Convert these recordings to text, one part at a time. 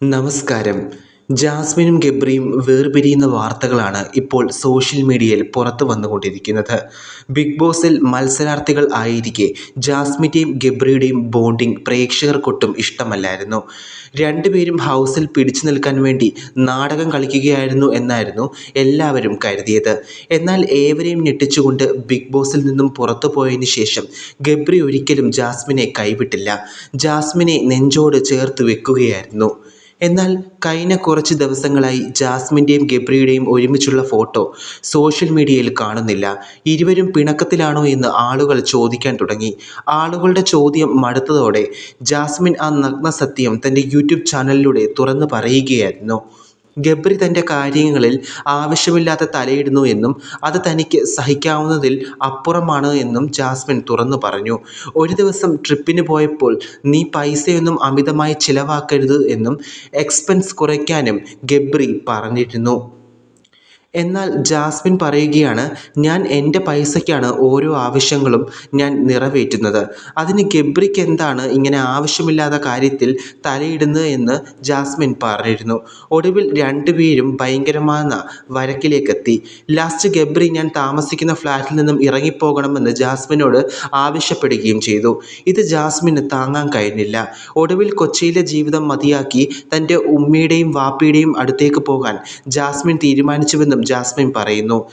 നമസ്കാരം. ജാസ്മിനും ഗബ്രിയും വേർപിരിയുന്ന വാർത്തകളാണ് ഇപ്പോൾ സോഷ്യൽ മീഡിയയിൽ പുറത്തു വന്നുകൊണ്ടിരിക്കുന്നത്. ബിഗ് ബോസിൽ മത്സരാർത്ഥികൾ ആയിരിക്കെ ജാസ്മിന്റെയും ഗബ്രിയുടെയും ബോണ്ടിങ് പ്രേക്ഷകർക്കൊട്ടും ഇഷ്ടമല്ലായിരുന്നു. രണ്ടുപേരും ഹൗസിൽ പിടിച്ചു നിൽക്കാൻ വേണ്ടി നാടകം കളിക്കുകയായിരുന്നു എന്നായിരുന്നു എല്ലാവരും കരുതിയത്. എന്നാൽ ഏവരെയും ഞെട്ടിച്ചുകൊണ്ട് ബിഗ് ബോസിൽ നിന്നും പുറത്തു പോയതിനു ശേഷം ഗബ്രി ഒരിക്കലും ജാസ്മിനെ കൈവിട്ടില്ല. ജാസ്മിനെ നെഞ്ചോട് ചേർത്ത് വെക്കുകയായിരുന്നു. എന്നാൽ കഴിഞ്ഞ കുറച്ച് ദിവസങ്ങളായി ജാസ്മിന്റെയും ഗബ്രിയുടെയും ഒരുമിച്ചുള്ള ഫോട്ടോ സോഷ്യൽ മീഡിയയിൽ കാണുന്നില്ല. ഇരുവരും പിണക്കത്തിലാണോ എന്ന് ആളുകൾ ചോദിക്കാൻ തുടങ്ങി. ആളുകളുടെ ചോദ്യം മടുത്തതോടെ ജാസ്മിൻ ആ നഗ്ന സത്യം തന്റെ യൂട്യൂബ് ചാനലിലൂടെ തുറന്നു പറയുകയായിരുന്നു. ഗബ്രി തന്റെ കാര്യങ്ങളിൽ ആവശ്യമില്ലാതെ തലയിടുന്നു എന്നും അത് തനിക്ക് സഹിക്കാവുന്നതിൽ അപ്പുറമാണ് എന്നും ജാസ്മിൻ തുറന്നു പറഞ്ഞു. ഒരു ദിവസം ട്രിപ്പിന് പോയപ്പോൾ നീ പൈസയൊന്നും അമിതമായി ചിലവാക്കരുത് എന്നും എക്സ്പെൻസ് കുറയ്ക്കാനും ഗബ്രി പറഞ്ഞിരുന്നു. എന്നാൽ ജാസ്മിൻ പറയുകയാണ് ഞാൻ എന്റെ പൈസയ്ക്കാണ് ഓരോ ആവശ്യങ്ങളും ഞാൻ നിറവേറ്റുന്നത്. അതിന് ഗബ്രിക്ക് എന്താണ് ഇങ്ങനെ ആവശ്യമില്ലാത്ത കാര്യത്തിൽ തലയിടുന്നത് എന്ന് ജാസ്മിൻ പറഞ്ഞിരുന്നു. ഒടുവിൽ രണ്ടുപേരും ഭയങ്കരമായ വഴക്കിലേക്കെത്തി ലാസ്റ്റ് ഗബ്രി ഞാൻ താമസിക്കുന്ന ഫ്ലാറ്റിൽ നിന്നും ഇറങ്ങിപ്പോകണമെന്ന് ജാസ്മിനോട് ആവശ്യപ്പെടുകയും ചെയ്തു. ഇത് ജാസ്മിന് താങ്ങാൻ കഴിഞ്ഞില്ല. ഒടുവിൽ കൊച്ചിയിലെ ജീവിതം മതിയാക്കി തന്റെ ഉമ്മയുടെയും വാപ്പയുടെയും അടുത്തേക്ക് പോകാൻ ജാസ്മിൻ തീരുമാനിച്ചുവെന്നും ജാസ്മിൻ പറയുന്നു.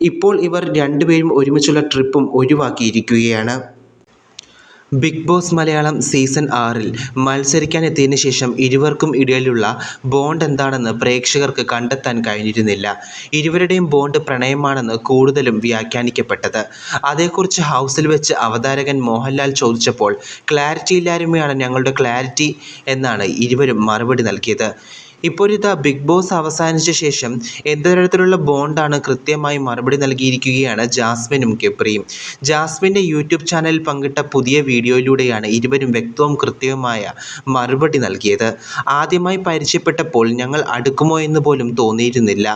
ഇപ്പോൾ ഇവർ രണ്ടുപേരും ഒരുമിച്ചുള്ള ട്രിപ്പും ഒഴിവാക്കിയിരിക്കുകയാണ്. ബിഗ് ബോസ് മലയാളം സീസൺ ആറിൽ മത്സരിക്കാനെത്തിയതിന് ശേഷം ഇരുവർക്കും ഇടയിലുള്ള ബോണ്ട് എന്താണെന്ന് പ്രേക്ഷകർക്ക് കണ്ടെത്താൻ കഴിഞ്ഞിരുന്നില്ല. ഇരുവരുടെയും ബോണ്ട് പ്രണയമാണെന്ന് കൂടുതലും വ്യാഖ്യാനിക്കപ്പെട്ടത്. അതേക്കുറിച്ച് ഹൗസിൽ വെച്ച് അവതാരകൻ മോഹൻലാൽ ചോദിച്ചപ്പോൾ ക്ലാരിറ്റി ഇല്ലായ്മയാണ് ഞങ്ങളുടെ ക്ലാരിറ്റി എന്നാണ് ഇരുവരും മറുപടി നൽകിയത്. ഇപ്പോഴിതാ ബിഗ് ബോസ് അവസാനിച്ച ശേഷം എന്ത് തരത്തിലുള്ള ബോണ്ടാണ് കൃത്യമായി മറുപടി നൽകിയിരിക്കുകയാണ് ജാസ്മിനും കെപ്രിയും. ജാസ്മിന്റെ യൂട്യൂബ് ചാനലിൽ പങ്കിട്ട പുതിയ വീഡിയോയിലൂടെയാണ് ഇരുവരും വ്യക്തവും കൃത്യവുമായ മറുപടി നൽകിയത്. ആദ്യമായി പരിചയപ്പെട്ടപ്പോൾ ഞങ്ങൾ അടുക്കുമോ എന്ന് പോലും തോന്നിയിരുന്നില്ല.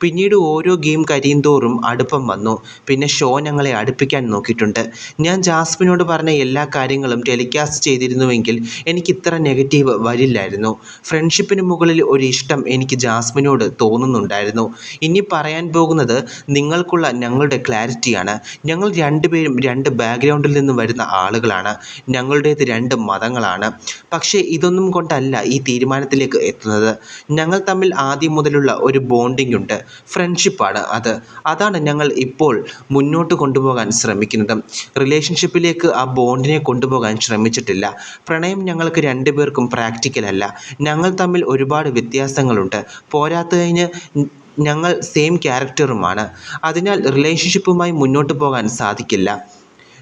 പിന്നീട് ഓരോ ഗെയിം കരിയുന്തോറും അടുപ്പം വന്നു. പിന്നെ ഷോ ഞങ്ങളെ അടുപ്പിക്കാൻ നോക്കിയിട്ടുണ്ട്. ഞാൻ ജാസ്മിനോട് പറഞ്ഞ എല്ലാ കാര്യങ്ങളും ടെലികാസ്റ്റ് ചെയ്തിരുന്നുവെങ്കിൽ എനിക്ക് ഇത്ര നെഗറ്റീവ് വരില്ലായിരുന്നു. ഫ്രണ്ട്ഷിപ്പിന് മുകളിൽ ഒരു ഇഷ്ടം എനിക്ക് ജാസ്മിനോട് തോന്നുന്നുണ്ടായിരുന്നു. ഇനി പറയാൻ പോകുന്നത് നിങ്ങൾക്കുള്ള ഞങ്ങളുടെ ക്ലാരിറ്റിയാണ്. ഞങ്ങൾ രണ്ടുപേരും രണ്ട് ബാക്ക്ഗ്രൗണ്ടിൽ നിന്നും വരുന്ന ആളുകളാണ്. ഞങ്ങളുടേത് രണ്ട് മതങ്ങളാണ്. പക്ഷേ ഇതൊന്നും കൊണ്ടല്ല ഈ തീരുമാനത്തിലേക്ക് എത്തുന്നത്. ഞങ്ങൾ തമ്മിൽ ആദ്യം മുതലുള്ള ഒരു ബോണ്ടിംഗ് ഉണ്ട്. ഫ്രണ്ട്ഷിപ്പാണ് അത്. അതാണ് ഞങ്ങൾ ഇപ്പോൾ മുന്നോട്ട് കൊണ്ടുപോകാൻ ശ്രമിക്കുന്നത്. റിലേഷൻഷിപ്പിലേക്ക് ആ ബോണ്ടിനെ കൊണ്ടുപോകാൻ ശ്രമിച്ചിട്ടില്ല. പ്രണയം ഞങ്ങൾക്ക് രണ്ടുപേർക്കും പ്രാക്ടിക്കൽ അല്ല ഞങ്ങൾ തമ്മിൽ ഒരുപാട് വ്യത്യാസങ്ങളുണ്ട്. പോരാത്തതിന് ഞങ്ങൾ സെയിം ക്യാരക്ടറുമാണ് അതിനാൽ റിലേഷൻഷിപ്പുമായി മുന്നോട്ട് പോകാൻ സാധിക്കില്ല.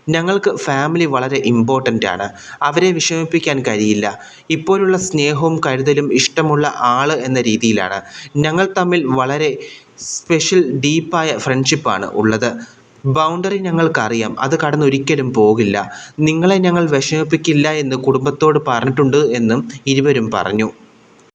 ഞങ്ങൾക്ക് ഫാമിലി വളരെ ഇമ്പോർട്ടന്റ് ആണ്. അവരെ വിഷമിപ്പിക്കാൻ കഴിയില്ല. ഇപ്പോഴുള്ള സ്നേഹവും കരുതലും ഇഷ്ടമുള്ള ആൾ എന്ന രീതിയിലാണ്. ഞങ്ങൾ തമ്മിൽ വളരെ സ്പെഷ്യൽ ഡീപ്പായ ഫ്രണ്ട്ഷിപ്പാണ് ഉള്ളത്. ബൗണ്ടറി ഞങ്ങൾക്കറിയാം. അത് കടന്നൊരിക്കലും പോകില്ല. നിങ്ങളെ ഞങ്ങൾ വിഷമിപ്പിക്കില്ല എന്ന് കുടുംബത്തോട് പറഞ്ഞിട്ടുണ്ട് എന്നും ഇരുവരും പറഞ്ഞു.